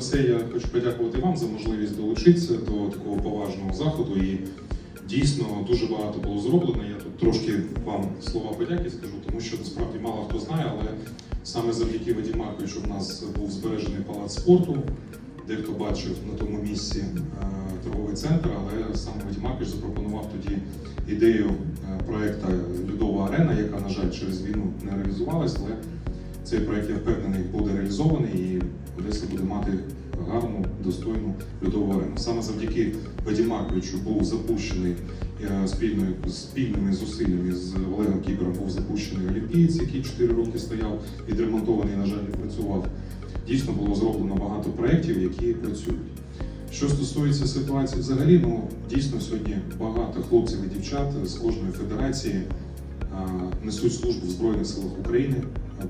все, я хочу подякувати вам за можливість долучитися до такого поважного заходу. І дійсно дуже багато було зроблено. Я тут трошки вам слова подяки скажу, тому що насправді мало хто знає, але саме завдяки Вадиму Марковичу в нас був збережений палац спорту. Дехто бачив на тому місці е, торговий центр, але саме Маркович запропонував тоді ідею е, проекту Людова арена, яка, на жаль, через війну не реалізувалась, але цей проект, я впевнений, буде реалізований і Одеса буде мати гарну, достойну льодову арену. Саме завдяки Вадиму Марковичу був запущений е, спільною, спільними зусиллями з Олегом Кібером був запущений Олімпієць, який 4 роки стояв, відремонтований, на жаль, не працював. Дійсно було зроблено багато проєктів, які працюють. Що стосується ситуації взагалі, ну дійсно сьогодні багато хлопців і дівчат з кожної федерації а, несуть службу в Збройних силах України.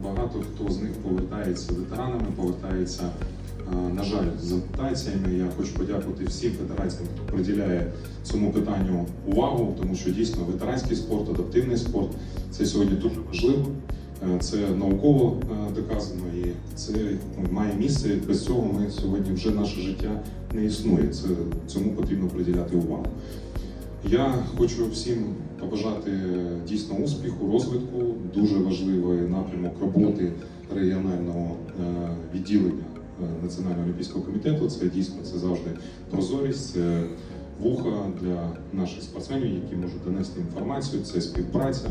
Багато хто з них повертається ветеранами, повертається, на жаль, з ампутаціями. Я хочу подякувати всім федераціям, хто приділяє цьому питанню увагу, тому що дійсно ветеранський спорт, адаптивний спорт це сьогодні дуже важливо. Е, Це науково е, доказано і це ну, має місце. Без цього ми сьогодні вже наше життя не існує. Це цьому потрібно приділяти увагу. Я хочу всім побажати дійсно успіху, розвитку. Дуже важливий напрямок роботи регіонального е, відділення е, Національного олімпійського комітету. Це дійсно це завжди прозорість, це вуха для наших спортсменів, які можуть донести інформацію. Це співпраця.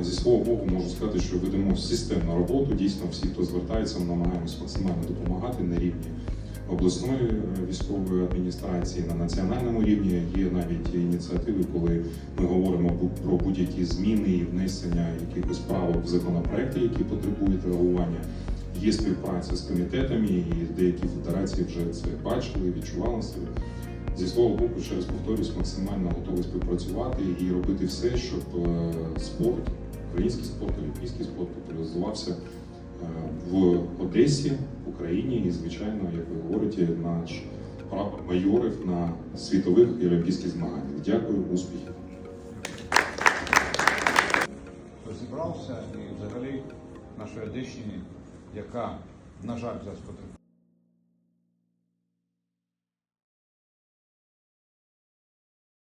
Е, Зі свого боку можу сказати, що ведемо системну роботу. Дійсно, всі, хто звертається, намагаємось максимально допомагати на рівні обласної е, військової адміністрації, на національному рівні. Є навіть ініціативи, коли ми говоримо про будь-які зміни і внесення якихось правок в законопроекти, які потребують реагування. Є співпраця з комітетами, і деякі федерації вже це бачили, відчували себе. Зі свого боку, ще раз повторюсь, максимально готовий співпрацювати і робити все, щоб е, спорт, український спорт, олімпійський спорт популяризувався е, в Одесі, Україні і, звичайно, як ви говорите, наш прапор майорів на світових і олімпійських змаганнях. Дякую, успіхів. розібрався і взагалі нашої Одещині, яка, на жаль, зараз потребує